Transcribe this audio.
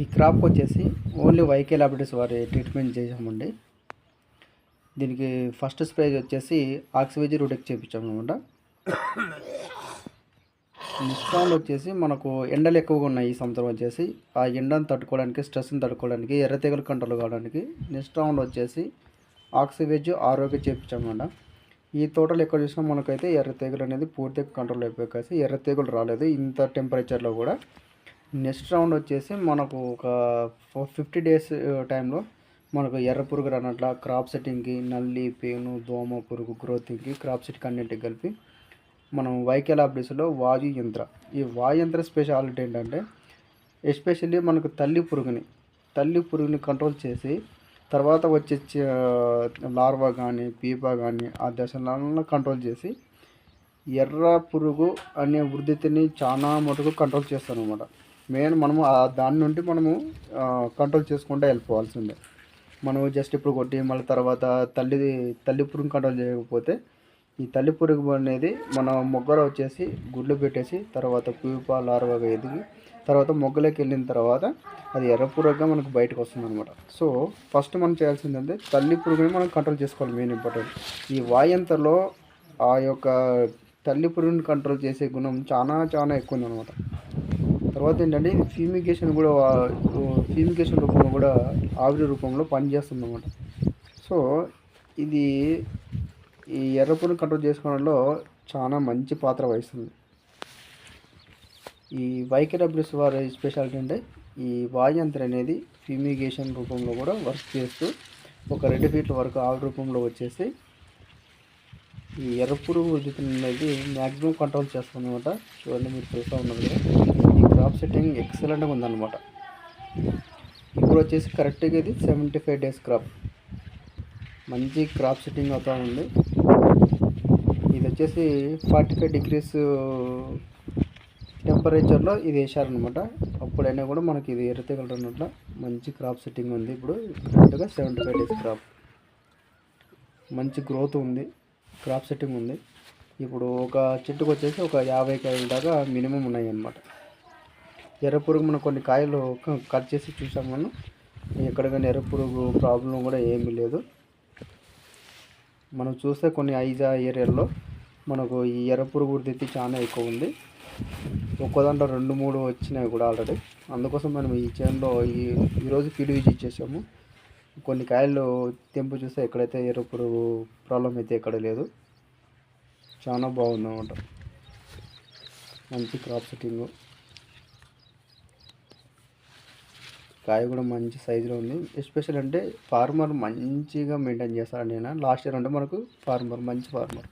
ఈ క్రాప్కి వచ్చేసి only YK ల్యాబిలిటీస్ వారి ట్రీట్మెంట్ చేసామండి దీనికి ఫస్ట్ స్ప్రే వచ్చేసి ఆక్సివేజీ రూటెక్ చేయించామన్నమాట నెక్స్ట్ రౌండ్ వచ్చేసి మనకు ఎండలు ఎక్కువగా ఉన్నాయి ఈ సంవత్సరం వచ్చేసి. ఆ ఎండను తట్టుకోవడానికి స్ట్రెస్ని తట్టుకోవడానికి ఎర్ర తెగులు కంట్రోల్ కావడానికి నెక్స్ట్ రౌండ్ వచ్చేసి ఆక్సివేజ్ ఆరోగ్య చేయించామన్నమాట ఈ తోటలు ఎక్కడ చూసినా మనకైతే ఎర్ర తెగులు అనేది పూర్తిగా కంట్రోల్ అయిపోయి ఎర్ర తెగులు రాలేదు. ఇంత టెంపరేచర్లో కూడా నెక్స్ట్ రౌండ్ వచ్చేసి మనకు ఒక ఫిఫ్టీ డేస్ టైంలో మనకు ఎర్ర పురుగు రానట్ల క్రాప్ సెట్టింగ్కి నల్లి పేను దోమ పురుగు గ్రోతింగ్కి క్రాప్ సెట్కి అన్నింటికి కలిపి మనం వైకెల్ ఆఫీసులో వాయు యంత్ర. ఈ వాయు యంత్ర స్పెషాలిటీ ఏంటంటే ఎస్పెషల్లీ మనకు తల్లి పురుగుని తల్లి పురుగుని కంట్రోల్ చేసి తర్వాత వచ్చే లార్వా కానీ పీపా కానీ ఆ దశలను కంట్రోల్ చేసి ఎర్ర పురుగు అనే వృద్ధిని చాలా మటుకు కంట్రోల్ చేస్తాను అనమాట మెయిన్ మనము ఆ దాని నుండి మనము కంట్రోల్ చేసుకుంటూ వెళ్ళిపోవాల్సిందే. మనం జస్ట్ ఇప్పుడు కొట్టి మళ్ళీ తర్వాత తల్లి తల్లి పురుగు కంట్రోల్ చేయకపోతే ఈ తల్లి పురుగు అనేది మన మొగ్గలో వచ్చేసి గుడ్లు పెట్టేసి తర్వాత ప్యూపా లార్వాగా ఎదిగి తర్వాత మొగ్గలోకి వెళ్ళిన తర్వాత అది ఎర్ర పురుగుగా మనకు బయటకు వస్తుంది అనమాట సో ఫస్ట్ మనం చేయాల్సింది అంటే తల్లి పురుగుని మనం కంట్రోల్ చేసుకోవాలి మెయిన్ ఇంపార్టెంట్ ఈ వాయంతలో ఆ యొక్క తల్లి పురుగుని కంట్రోల్ చేసే గుణం చాలా చాలా ఎక్కువ ఉందన్నమాట. తర్వాత ఏంటంటే ఇది ఫ్యూమిగేషన్ కూడా ఫ్యూమిగేషన్ రూపంలో కూడా ఆవిరి రూపంలో పనిచేస్తుంది అనమాట సో ఇది ఈ ఎర్రపుని కంట్రోల్ చేసుకోవడంలో చాలా మంచి పాత్ర వహిస్తుంది. ఈ వైకేడబ్ల్యూస్ వారి స్పెషాలిటీ అంటే ఈ వాయంత్ర అనేది ఫ్యూమిగేషన్ రూపంలో కూడా వర్క్ చేస్తూ ఒక రెండు ఫీట్ల వరకు ఆవిరి రూపంలో వచ్చేసి ఈ ఎర్రపురుగు ఉద్యుతం అనేది మ్యాక్సిమం కంట్రోల్ చేస్తుంది అనమాట చూడండి మీరు చూస్తూ ఉన్నారు కదా. క్రాప్ సెట్టింగ్ ఎక్సలెంట్గా ఉందన్నమాట. ఇప్పుడు వచ్చేసి కరెక్ట్గా ఇది సెవెంటీ ఫైవ్ డేస్ క్రాప్. మంచి క్రాప్ సెట్టింగ్ అవుతూ ఉంది. ఇది వచ్చేసి ఫార్టీ ఫైవ్ డిగ్రీస్ టెంపరేచర్లో ఇది వేసారనమాట అప్పుడైనా కూడా మనకి ఇది ఎర్రతగలరన్నట్ల మంచి క్రాప్ సెట్టింగ్ ఉంది ఇప్పుడు. కరెక్ట్గా సెవెంటీ ఫైవ్ డేస్ క్రాప్. మంచి గ్రోత్ ఉంది. క్రాప్ సెట్టింగ్ ఉంది. ఇప్పుడు ఒక చెట్టుకు వచ్చేసి ఒక యాభై కాయల దాకా మినిమం ఉన్నాయి అన్నమాట ఎర్ర పురుగు మనం కొన్ని కాయలు కట్ చేసి చూసాం మనం. ఎక్కడ కానీ ఎర్ర పురుగు ప్రాబ్లం కూడా ఏమీ లేదు. మనం చూస్తే కొన్ని ఐజా ఏరియాల్లో మనకు ఈ ఎర్ర పురుగు వృద్ధి చాలా ఎక్కువ ఉంది. ఒక్కో దాంట్లో రెండు మూడు వచ్చినాయి కూడా ఆల్రెడీ. అందుకోసం మనం ఈ చేనులో ఈ ఈరోజు ఫీడ్ విజిట్ ఇచ్చేసాము కొన్ని కాయలు తెంపు చూస్తే ఎక్కడైతే ఎర్ర పురుగు ప్రాబ్లం అయితే ఎక్కడ లేదు. చాలా బాగుంది అన్నమాట మంచి క్రాప్ సెట్టింగ్. కాయ కూడా మంచి సైజులో ఉంది. ఎస్పెషల్ అంటే ఫార్మర్ మంచిగా మెయింటైన్ చేస్తాడు నేను లాస్ట్ ఇయర్ అంటే మనకు ఫార్మర్ మంచి ఫార్మర్